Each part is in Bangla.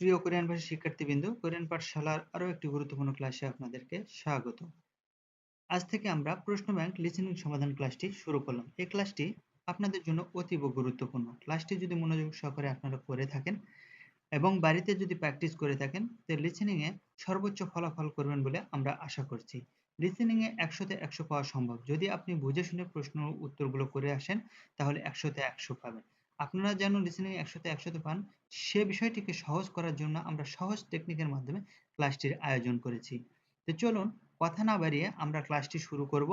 প্রিয় কোরিয়ান ভাষী শিক্ষার্থীবৃন্দ, কোরিয়ান পাঠশালার আরও একটি গুরুত্বপূর্ণ ক্লাসে আপনাদেরকে স্বাগত। আজ থেকে আমরা প্রশ্ন ব্যাংক লিসেনিং সমাধান ক্লাসটি শুরু করলাম। এই ক্লাসটি আপনাদের জন্য অতীব গুরুত্বপূর্ণ। ক্লাসটি যদি মনোযোগ সহকারে আপনারা করে থাকেন এবং বাড়িতে যদি প্র্যাকটিস করে থাকেন, তো লিসেনিং এ সর্বোচ্চ ফলাফল করবেন বলে আমরা আশা করছি। লিসেনিং এ একশোতে একশো পাওয়া সম্ভব। যদি আপনি বুঝে শুনে প্রশ্ন উত্তরগুলো করে আসেন, তাহলে একশোতে একশো পাবেন। আপনারা যেন লিসেনিং একশোতে একশোতে পান, সে বিষয়টিকে সহজ করার জন্য আমরা সহজ টেকনিকের মাধ্যমে ক্লাসটির আয়োজন করেছি। তো চলুন, কথা না বাড়িয়ে আমরা ক্লাসটি শুরু করব।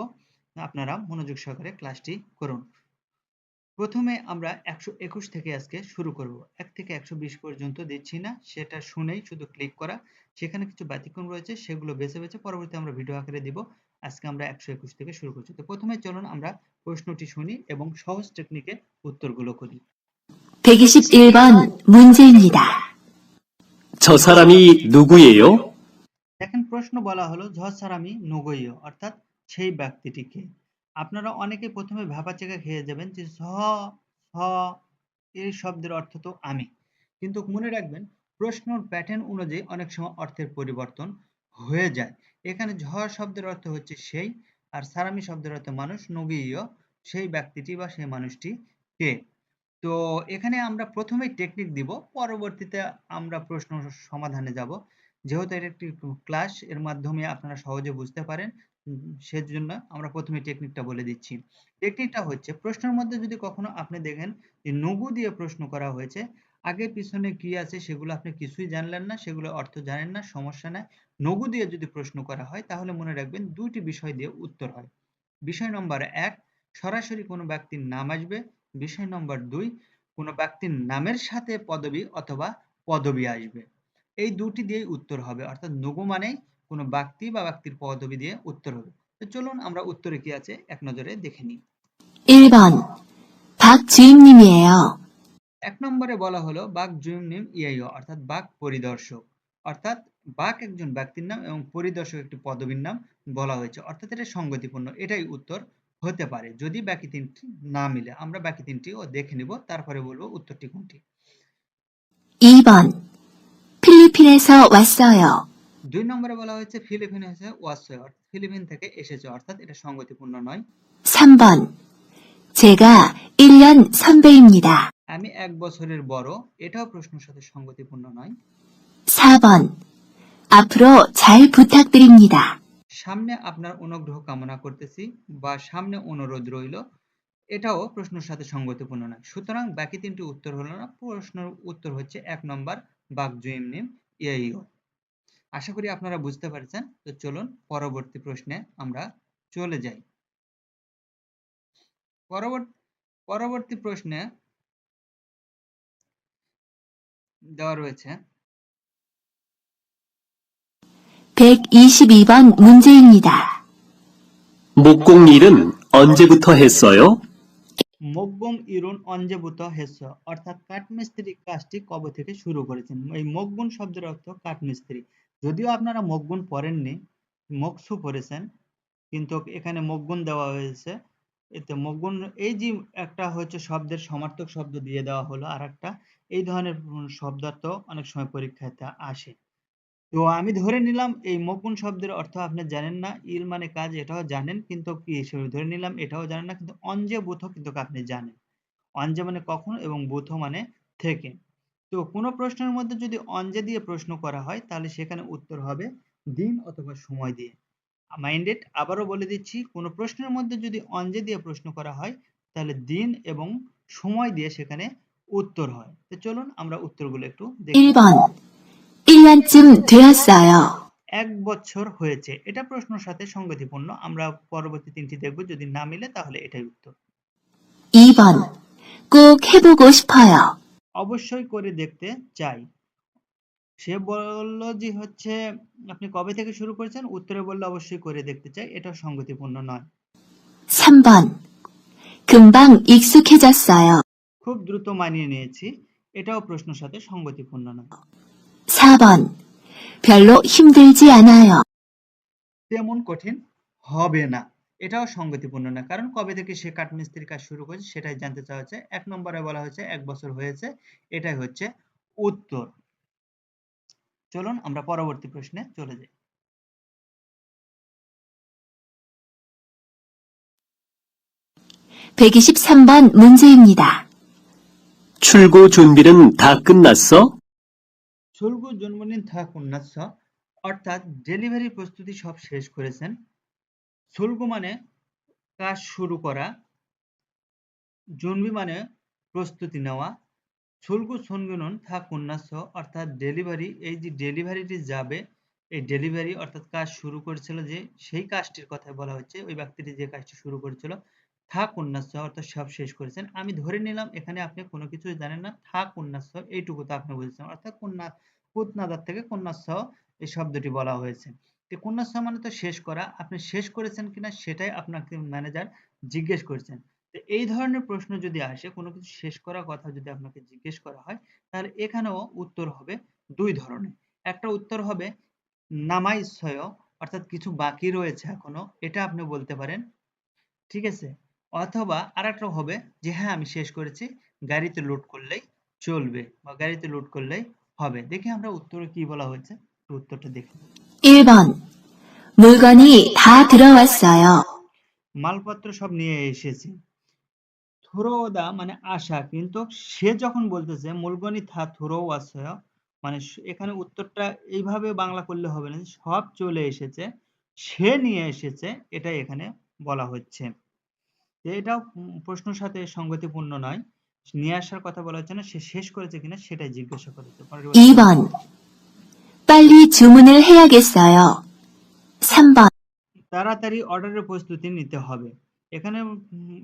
আপনারা মনোযোগ সহকারে ক্লাসটি করুন। প্রথমে আমরা একশো একুশ থেকে আজকে শুরু করব। এক থেকে একশো বিশ পর্যন্ত দিচ্ছি না, সেটা শুনেই শুধু ক্লিক করা। সেখানে কিছু ব্যতিক্রম রয়েছে, সেগুলো বেছে বেছে পরবর্তী আমরা ভিডিও আকারে দিব। আজকে আমরা একশো একুশ থেকে শুরু করছি। তো প্রথমে চলুন আমরা প্রশ্নটি শুনি এবং সহজ টেকনিকে উত্তরগুলো করি 121번 문제입니다. 저 사람이 누구예요? দেখেন প্রশ্ন বলা হলো ঝসারামি নগৈয় অর্থাৎ সেই ব্যক্তিটিকে আপনারা অনেকে প্রথমে ভাবাচেকা খেয়ে যাবেন যে স স এই শব্দের অর্থ তো আমি কিন্তু মনে রাখবেন প্রশ্নর প্যাটার্ন অনুযায়ী অনেক সময় অর্থের পরিবর্তন হয়ে যায় এখানে ঝ শব্দের অর্থ হচ্ছে সেই আর সারামি শব্দের অর্থ মানুষ নগীয় সেই ব্যক্তিটি বা সেই মানুষটি কে তো এখানে আমরা প্রথমেই টেকনিক দিব, পরবর্তীতে আমরা প্রশ্ন সমাধানে যাব। যেহেতু এটা একটি ক্লাস এর মাধ্যমে আপনারা সহজে বুঝতে পারেন সেজন্য আমরা প্রথমে টেকনিকটা বলে দিচ্ছি। টেকনিকটা হচ্ছে, প্রশ্নের মধ্যে যদি কখনো আপনি দেখেন যে নগু দিয়ে প্রশ্ন করা হয়েছে, আগে পিছনে কি আছে সেগুলো আপনি কিছুই জানলেন না সেগুলো অর্থ জানেন না, সমস্যা নাই। নগু দিয়ে যদি প্রশ্ন করা হয়, তাহলে মনে রাখবেন দুইটি বিষয় দিয়ে উত্তর হয়। বিষয় নম্বর এক, সরাসরি কোনো ব্যক্তির নাম আসবে বিষয় নম্বর দুই কোনো ব্যক্তির নামের সাথে পদবি অথবা পদবি আসবে এই দুটি দিয়েই উত্তর হবে অর্থাৎ নগু মানেই কোনো ব্যক্তি বা ব্যক্তির পদবি দিয়ে উত্তর হবে তো চলুন আমরা উত্তরে কি আছে এক নজরে দেখে নিই 1번 박주임님이에요. এক নম্বরে বলা হলো বাক জুইমনিম ইআইও অর্থাৎ বাক পরিদর্শক অর্থাৎ বাক একজন ব্যক্তির নাম এবং পরিদর্শক একটি পদবীর নাম বলা হয়েছে অর্থাৎ এটা সঙ্গতিপূর্ণ এটাই উত্তর হতে পারে যদি বাকি তিনটি না মিলে আমরা বাকি তিনটিও দেখে নিব তারপরে বলবো উত্তরটি কোনটি 2번 필리핀에서 왔어요. দুই নম্বরে বলা হয়েছে ফিলিপিনে হচ্ছে ওয়াসয় অর্থাৎ ফিলিপিন থেকে এসেছে অর্থাৎ এটা সঙ্গতিপূর্ণ নয় 3번 제가 1년 선배입니다. আমি এক বছরের বড় এটাও প্রশ্নের সাথে সঙ্গতিপূর্ণ নয় 4번 앞으로 잘 부탁드립니다. সামনে আপনার অনুগ্রহ কামনা করতেছি বা সামনে অনুরোধ রইল, এটাও প্রশ্নের সাথে সঙ্গতিপূর্ণ নয়। সুতরাং বাকি তিনটি উত্তর হলো না, প্রশ্নের উত্তর হচ্ছে এক নম্বর বাক জুইমনিম ইয়েইও আশা করি আপনারা বুঝতে পারছেন, তো চলুন পরবর্তী প্রশ্নে আমরা চলে যাই। পরবর্তী প্রশ্নে দেওয়া রয়েছে 122번 문제입니다. 목공 일은 언제부터 했어요? মকবুম ইরুন অঞ্জেবুত হেস অর্থাৎ কাঠমিস্ত্রি কাজটি কবে থেকে শুরু করেছেন এই মকবুন শব্দের অর্থ কাঠমিস্ত্রি যদিও আপনারা মকবুন পড়েননি মকসু পড়েছেন কিন্তু এখানে মকবুন দেওয়া হয়েছে এতে মকবুন এই যে একটা হচ্ছে শব্দের সমার্থক শব্দ দিয়ে দেওয়া হলো আর একটা এই ধরনের উম শব্দার্থ অনেক সময় পরীক্ষাতে আসে তো আমি ধরে নিলাম এই মকুন শব্দের অর্থ আপনি জানেন না, ইল মানে কাজ এটাও জানেন কিন্তু কি হিসেবে ধরে নিলাম এটাও জানেন না কিন্তু অঞ্জে বুথ কিন্তু আপনি জানেন। অঞ্জে মানে কখন এবং বুথ মানে থেকে। তো কোনো প্রশ্নের মধ্যে যদি অঞ্জে দিয়ে প্রশ্ন করা হয় তাহলে সেখানে উত্তর হবে দিন অথবা সময় দিয়ে। মাইন্ডেড, আবারও বলে দিচ্ছি, কোনো প্রশ্নের মধ্যে যদি অঞ্জে দিয়ে প্রশ্ন করা হয় তাহলে দিন এবং সময় দিয়ে সেখানে উত্তর হয়। তো চলুন আমরা উত্তরগুলো একটু দেখি। 1번 1년쯤 되었어요. এক বছর হয়েছে এটা প্রশ্নের সাথে সঙ্গতিপূর্ণ আমরা পরবর্তী তিনটি দেখব যদি না মিলে তাহলে এটাই উত্তর 2번 꼭 해보고 싶어요. অবশ্যই করে দেখতে চাই সে বলল যে হচ্ছে আপনি কবে থেকে শুরু করেছেন উত্তরে বললে অবশ্যই করে দেখতে চাই এটা সঙ্গতিপূর্ণ নয় 3번 금방 익숙해졌어요. খুব দ্রুত মানিয়ে নিয়েছি এটাও প্রশ্নের সাথে সঙ্গতিপূর্ণ নয় 4번 별로 힘들지 않아요. তেমন কঠিন হবে না এটাও সঙ্গতিপূর্ণ না কারণ কবে থেকে সে কাঠমিস্ত্রির কাজ শুরু করেছে সেটাই জানতে চাওয়া হচ্ছে এক নম্বরে বলা হয়েছে এক বছর হয়েছে এটাই হচ্ছে উত্তর চলুন আমরা পরবর্তী প্রশ্নে চলে যাই 백이십삼 번 문제입니다. 출고 준비는 다 끝났어? সুলগু জন্মদিন থাক উন্নাস অর্থাৎ ডেলিভারি প্রস্তুতি সব শেষ করেছেন। সুলগু মানে কাজ শুরু করা জন্মি মানে প্রস্তুতি নেওয়া। সুলগু সনগুনন থাক উন্নাস অর্থাৎ ডেলিভারি, এই যে ডেলিভারিটি যাবে, এই ডেলিভারি অর্থাৎ কাজ শুরু করেছিল যে, সেই কাজটির কথা বলা হচ্ছে। ওই ব্যক্তিটি যে কাজটি শুরু করেছিল থাক উন্নাস অর্থাৎ সব শেষ করেছেন। আমি ধরে নিলাম, এখানে আপনি কোনো কিছু জানেন না। থাক উন্নাস এইটুকু তো আপনি বুঝেছেন অর্থাৎ কন্যা, পুতনাদার থেকে কন্যাস এই শব্দটি বলা হয়েছে। তো কন্যাস মানে তো শেষ করা। আপনি শেষ করেছেন কিনা সেটাই আপনাকে ম্যানেজার জিজ্ঞেস করছেন। তো এই ধরনের প্রশ্ন যদি আসে, কোনো কিছু শেষ করার কথা যদি আপনাকে জিজ্ঞেস করা হয়, তাহলে এখানেও উত্তর হবে দুই ধরনের। একটা উত্তর হবে নামাইশ্বয় অর্থাৎ কিছু বাকি রয়েছে এখনও, এটা আপনি বলতে পারেন। ঠিক আছে? অথবা আরেকটা হবে যে হ্যাঁ আমি শেষ করেছি গাড়িতে লোড করলেই চলবে বা গাড়িতে লোড করলেই হবে দেখি আমরা উত্তরে কি বলা হয়েছে একটু উত্তরটা দেখি 1번. 물건이 다 들어왔어요. মালপত্র সব নিয়ে এসেছি থুরোদা মানে আশা কিন্তু সে যখন বলতেছে মূলগণি থা থুরো আশয় মানে স- এখানে উত্তরটা এইভাবে বাংলা করলে হবে না যে সব চলে এসেছে সে নিয়ে এসেছে এটাই এখানে বলা হচ্ছে তো এটাও উম প্রশ্নের সাথে সঙ্গতিপূর্ণ নয় নিয়ে আসার কথা বলা হচ্ছে না সে শেষ করেছে কিনা সেটাই জিজ্ঞাসা করেছে পরবর্তী 2번. 빨리 주문을 해야겠어요. 3번. তাড়াতাড়ি অর্ডারের প্রস্তুতি নিতে হবে এখানে উম,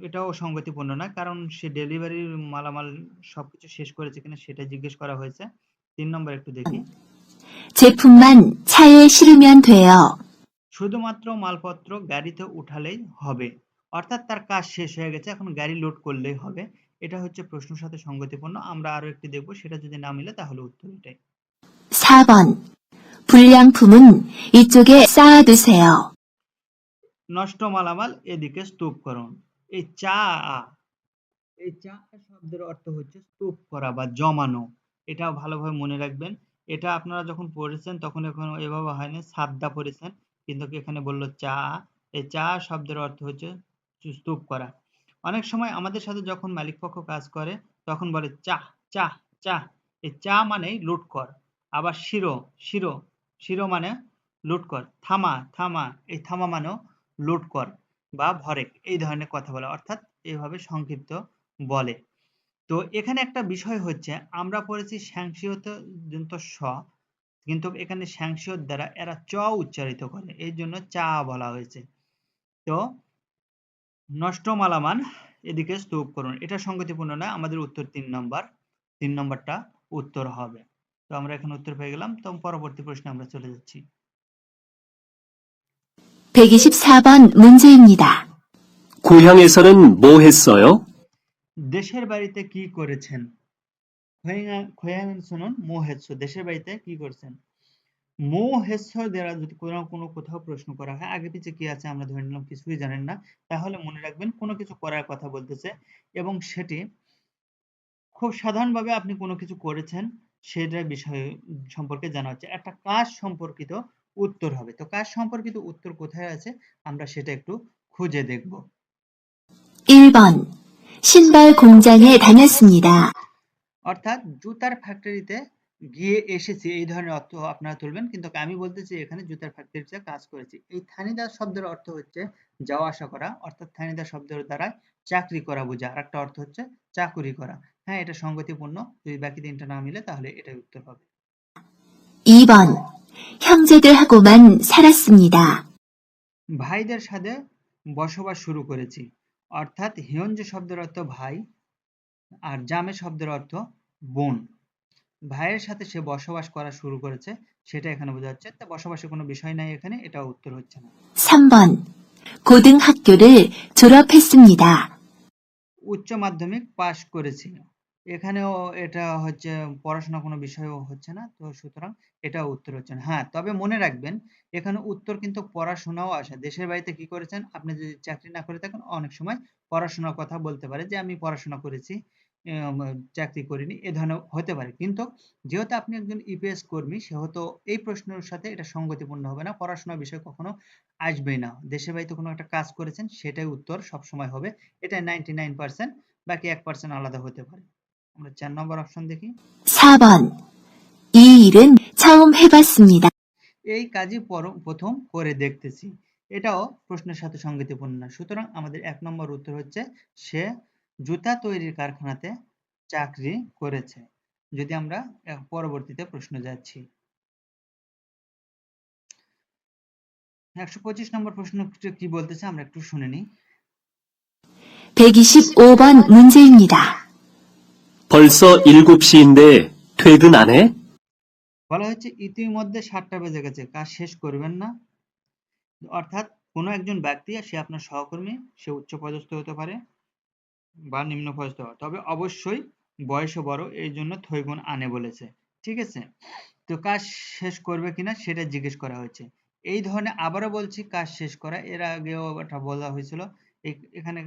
এটাও সঙ্গতিপূর্ণ না কারণ সে ডেলিভারির মালামাল সবকিছু শেষ করেছে কিনা সেটা জিজ্ঞেস করা হয়েছে তিন নম্বর একটু দেখি 제품만 차에 실으면 돼요. শুধুমাত্র মালপত্র গাড়িতে উঠালেই হবে অর্থাৎ তার কাজ শেষ হয়ে গেছে এখন গাড়ি লোড করলেই হবে এটা হচ্ছে প্রশ্নের সাথে সঙ্গতিপূর্ণ আমরা আরো একটি দেখবো সেটা যদি না মিলে তাহলে উত্তর এটাই 4번. 불량품은 이쪽에 쌓아두세요. নষ্ট মালামাল এদিকে স্তূপ করুন এই চা এই চা শব্দের অর্থ হচ্ছে স্তূপ করা বা জমানো এটা ভালোভাবে মনে রাখবেন এটা আপনারা যখন পড়েছেন তখন এখন এভাবে হয়নি সাদ্দা পড়েছেন কিন্তু এখানে বললো চা এই চা শব্দের অর্থ হচ্ছে স্তূপ করা। অনেক সময় আমাদের সাথে যখন মালিক পক্ষ কাজ করে, তখন বলে চা চা চা এই চা মানেই লুট কর। আবার শিরো শিরো শিরো মানে লুট কর। থামা থামা, এই থামা মানেও লুট কর বা ভরেক, এই ধরনের কথা বলা। অর্থাৎ এইভাবে সংক্ষিপ্ত বলে। তো এখানে একটা বিষয় হচ্ছে, আমরা পড়েছি স্যাংসিয়ত স, কিন্তু এখানে স্যাংসিয়ত দ্বারা এরা চ উচ্চারিত করে। এই জন্য চা বলা হয়েছে। তো নষ্ট মালামান এদিকে স্তূপ করুন এটা সঙ্গতিপূর্ণ না আমাদের উত্তর তিন নম্বর তিন নম্বরটা উত্তর হবে তো আমরা এখন উত্তর পেয়ে গেলাম তো পরবর্তী প্রশ্নে আমরা চলে যাচ্ছি 124번 문제입니다. 고향에서는 뭐 했어요? দেশের বাড়িতে কি করেছেন খোয়াং শুনুন মোহেৎস দেশের বাড়িতে কি করছেন মোহেৎস দ্বারা যদি কোনো কোনো কোথাও প্রশ্ন করা হয় আগে পিছে কি আছে আমরা ধরে নিলাম কিছুই জানেন না তাহলে মনে রাখবেন কোনো কিছু করার কথা বলতেছে এবং সেটি খুব সাধারণভাবে আপনি কোনো কিছু করেছেন সেটার বিষয় সম্পর্কে জানা হচ্ছে একটা কাজ সম্পর্কিত উত্তর হবে তো কাজ সম্পর্কিত উত্তর কোথায় আছে আমরা সেটা একটু খুঁজে দেখব 1번. 신발 공장에 다녔습니다. অর্থাৎ জুতার ফ্যাক্টরিতে গিয়ে এসেছি এই ধরনের অর্থ আপনারা তুলবেন কিন্তু আমি বলতেছি এখানে জুতার ফ্যাক্টরিতে কাজ করেছি এই থানিদার শব্দের অর্থ হচ্ছে যাওয়া আসা করা অর্থাৎ থানিদার শব্দের দ্বারা চাকরি করা বোঝা আর একটা অর্থ হচ্ছে চাকুরি করা হ্যাঁ এটা সঙ্গতিপূর্ণ যদি বাকি তিনটা না মিলে তাহলে এটাই উত্তর হবে 2번. 형제들하고만 살았습니다. ভাইদের সাথে বসবাস শুরু করেছি অর্থাৎ হিয়ঞ্জ শব্দের অর্থ ভাই আর জামে শব্দের অর্থ বোন ভাইয়ের সাথে সে বসবাস করা শুরু করেছে সেটা এখানে বোঝা যাচ্ছে তা বসবাসের কোনো বিষয় নাই এখানে এটা উত্তর হচ্ছে না 3번. 고등학교를 졸업했습니다. উচ্চ মাধ্যমিক পাশ করেছি এখানেও এটা হচ্ছে পড়াশোনা কোনো বিষয়ও হচ্ছে না তো সুতরাং এটা উত্তর হচ্ছে না হ্যাঁ তবে মনে রাখবেন এখানে উত্তর কিন্তু পড়াশোনাও আসে দেশের বাড়িতে কি করেছেন আপনি যদি চাকরি না করে থাকেন অনেক সময় পড়াশোনার কথা বলতে পারে যে আমি পড়াশোনা করেছি আম, চাকরি করিনি এ ধরনের হতে পারে কিন্তু যেহেতু আপনি একজন ইপিএস কর্মী সেহেতু এই প্রশ্নের সাথে এটা সঙ্গতিপূর্ণ হবে না পড়াশোনার বিষয় কখনো আসবেই না দেশের বাড়িতে কোনো একটা কাজ করেছেন সেটাই উত্তর সবসময় হবে এটা নাইনটি নাইন পার্সেন্ট বাকি এক পার্সেন্ট আলাদা হতে পারে আমরা চার নম্বর অপশন দেখি 4번. 이 일은 처음 해봤습니다. এই কাজই পর- প্রথম করে দেখতেছি এটাও প্রশ্নের সাথে সঙ্গতিপূর্ণ না সুতরাং আমাদের এক নম্বর উত্তর হচ্ছে সে জুতা তৈরির কারখানাতে চাকরি করেছে যদি আমরা আহ, পরবর্তীতে প্রশ্ন যাচ্ছি একশো পঁচিশ নম্বর প্রশ্ন কি বলতেছে আমরা একটু শুনে নিই 125번 문제입니다. 벌써 7시인데 퇴근 안 해? বলা হচ্ছে ইতিমধ্যে সাতটা বেজে গেছে কাজ শেষ করবেন না অর্থাৎ কোনো একজন ব্যক্তি সে আপনার সহকর্মী সে উচ্চ পদস্থ হতে পারে বা নিম্ন হতে তবে অবশ্যই বয়সে বড়, এই জন্য থৈগুণ আনে বলেছে। ঠিক আছে? তো কাজ শেষ করবে কিনা সেটা জিজ্ঞেস করা হয়েছে। এই ধরনের আবারও বলছি, কাজ শেষ করা। এর আগেও একটা বলা হয়েছিল এখানে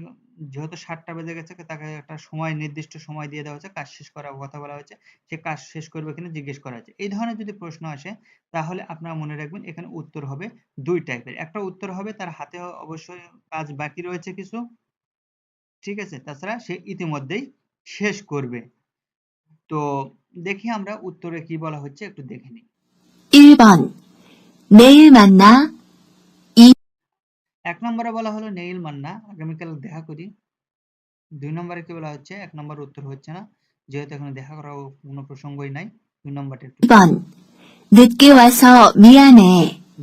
যেহেতু সাতটা বেজে গেছে, তাকে একটা সময়, নির্দিষ্ট সময় দিয়ে দেওয়া হয়েছে, কাজ শেষ করার কথা বলা হয়েছে, সে কাজ শেষ করবে কিনা জিজ্ঞেস করা হয়েছে। এই ধরনের যদি প্রশ্ন আসে, তাহলে আপনারা মনে রাখবেন এখানে উত্তর হবে দুই টাইপের একটা উত্তর হবে তার হাতে অবশ্যই কাজ বাকি রয়েছে কিছু ঠিক আছে তাছাড়া সে ইতিমধ্যেই শেষ করবে তো দেখি আমরা উত্তরে কি বলা হচ্ছে একটু দেখে নিই 1번. 내일 만나. এক নম্বরে বলা হলো নেইল মান্না আগামীকাল দেখা করি দুই নম্বরে কি বলা হচ্ছে এক নম্বর উত্তর হচ্ছে না যেহেতু এখানে দেখা করার কোনো প্রসঙ্গই নাই দুই নম্বরটা একটু 2번. 늦게 와서 미안해.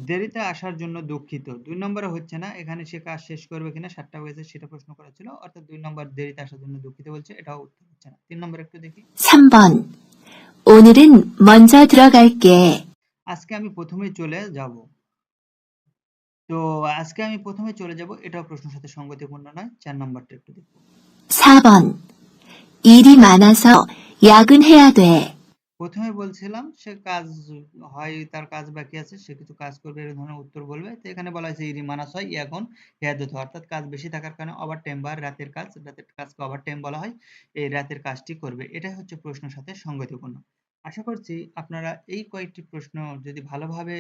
দেরিতে আসার জন্য দুঃখিত দুই নম্বরে হচ্ছে না এখানে সে কাজ শেষ করবে কিনা সাতটা বাজে সেটা প্রশ্ন করা ছিল অর্থাৎ দুই নম্বর দেরিতে আসার জন্য দুঃখিত বলছে এটাও উত্তর হচ্ছে না তিন নম্বর একটু দেখি 3번. 오늘은 먼저 들어갈게. আজকে আমি প্রথমেই চলে যাব তো আজকে আমি প্রথমে চলে যাব এটাও প্রশ্নের সাথে সঙ্গতিপূর্ণ নয় চার নম্বরটা একটু দেখব 4번. 일이 많아서 야근해야 돼. প্রথমে বলছিলাম, সে কাজ হয়, তার কাজ বাকি আছে, সে কিছু কাজ করবে এই ধরনের উত্তর বলবে। তো এখানে বলা হয়েছে, ইরি মানাস হয় এখন হেয়াদত অর্থাৎ কাজ বেশি থাকার কারণে ওভার টাইম বা রাতের কাজ, রাতের কাজকে ওভার টাইম বলা হয়, এই রাতের কাজটি করবে। এটাই হচ্ছে প্রশ্নের সাথে সঙ্গতিপূর্ণ আশা করছি আপনারা এই কয়েকটি প্রশ্ন যদি ভালোভাবে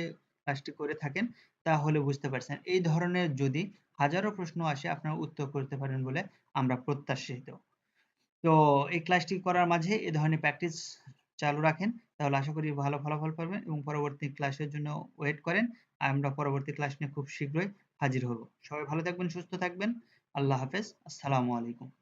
কাজটি করে থাকেন, তাহলে বুঝতে পারছেন। এই ধরনের যদি হাজারো প্রশ্ন আসে, আপনারা উত্তর করতে পারেন বলে আমরা প্রত্যাশিত। তো এই ক্লাসটি করার মাঝে এ ধরনের প্র্যাকটিস চালু রাখেন। তাহলে আশা করি ভালো ফলাফল পাবেন এবং পরবর্তী ক্লাসের জন্য ওয়েট করেন। আমরা পরবর্তী ক্লাস নিয়ে খুব শীঘ্রই হাজির হব। সবাই ভালো থাকবেন, সুস্থ থাকবেন। আল্লাহ হাফেজ। আসসালামু আলাইকুম।